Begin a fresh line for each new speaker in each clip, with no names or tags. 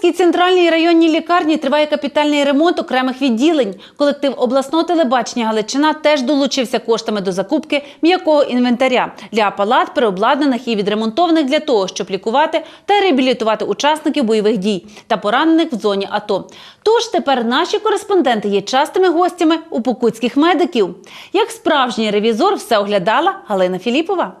Тлумацькій центральній районній лікарні триває капітальний ремонт окремих відділень. Колектив обласного телебачення Галичина теж долучився коштами до закупки м'якого інвентаря для палат, переобладнаних і відремонтованих для того, щоб лікувати та реабілітувати учасників бойових дій та поранених в зоні АТО. Тож тепер наші кореспонденти є частими гостями у покутських медиків. Як справжній ревізор все оглядала Галина Філіпова.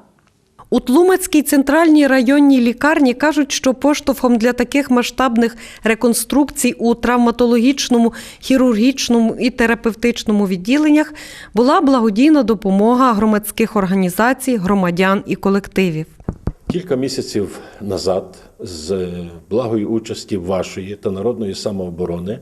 У Тлумацькій центральній районній лікарні кажуть, що поштовхом для таких масштабних реконструкцій у травматологічному, хірургічному і терапевтичному відділеннях була благодійна допомога громадських організацій, громадян і колективів.
Кілька місяців назад, з благої участі вашої та народної самооборони,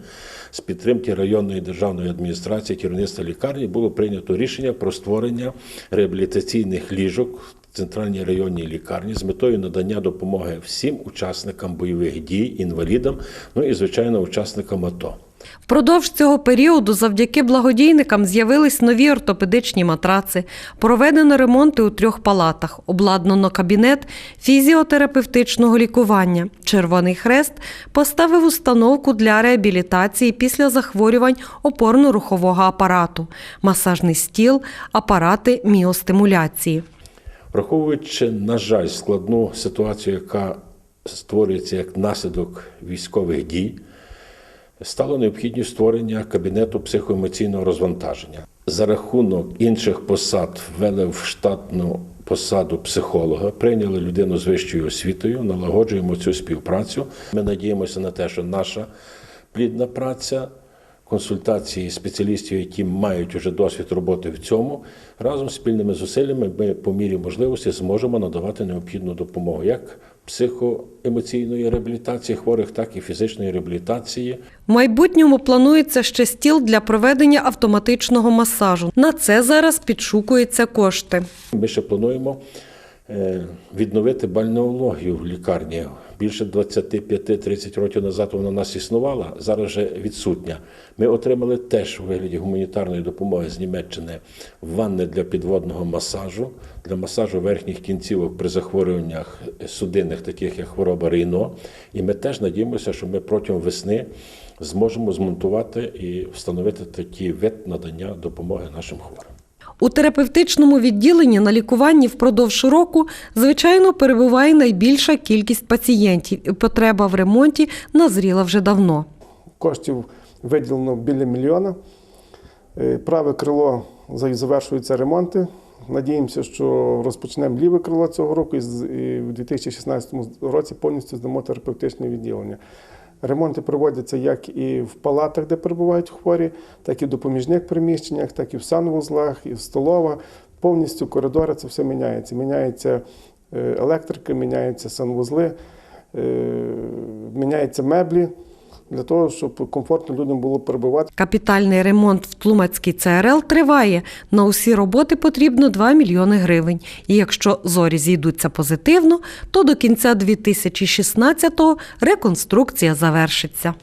з підтримки районної державної адміністрації керівництва лікарні було прийнято рішення про створення реабілітаційних ліжок центральній районній лікарні з метою надання допомоги всім учасникам бойових дій, інвалідам, ну і звичайно учасникам АТО.
Впродовж цього періоду завдяки благодійникам з'явились нові ортопедичні матраци, проведено ремонти у трьох палатах, обладнано кабінет фізіотерапевтичного лікування. Червоний хрест поставив установку для реабілітації після захворювань опорно-рухового апарату, масажний стіл, апарати міостимуляції.
Враховуючи, на жаль, складну ситуацію, яка створюється як наслідок військових дій, стало необхідність створення кабінету психоемоційного розвантаження. За рахунок інших посад ввели в штатну посаду психолога, прийняли людину з вищою освітою, налагоджуємо цю співпрацю. Ми надіємося на те, що наша плідна праця, консультації спеціалістів, які мають уже досвід роботи в цьому, разом з спільними зусиллями ми по мірі можливості зможемо надавати необхідну допомогу як психоемоційної реабілітації хворих, так і фізичної реабілітації.
В майбутньому планується ще стіл для проведення автоматичного масажу. На це зараз підшукуються кошти.
Ми ще плануємо е, відновити бальнеологію в лікарні. Більше 25-30 років назад вона у нас існувала, зараз вже відсутня. Ми отримали теж у вигляді гуманітарної допомоги з Німеччини ванни для підводного масажу, для масажу верхніх кінцівок при захворюваннях судинних, таких як хвороба Рейно. І ми теж надіємося, що ми протягом весни зможемо змонтувати і встановити такий вид надання допомоги нашим хворим.
У терапевтичному відділенні на лікуванні впродовж року, звичайно, перебуває найбільша кількість пацієнтів, і потреба в ремонті назріла вже давно.
Коштів виділено біля мільйона. Е, Праве крило за- завершуються ремонти. Надіємося, що розпочнемо ліве крило цього року і в 2016 році повністю здамо терапевтичне відділення. Ремонти проводяться як і в палатах, де перебувають хворі, так і в допоміжних приміщеннях, так і в санвузлах, і в столова. Повністю коридори це все міняється. Міняється е, електрика, міняються санвузли, е, міняються меблі для того, щоб комфортно людям було перебувати.
Капітальний ремонт в Тлумацькій ЦРЛ триває. На усі роботи потрібно 2 мільйони гривень. І якщо зорі зійдуться позитивно, то до кінця 2016-го реконструкція завершиться.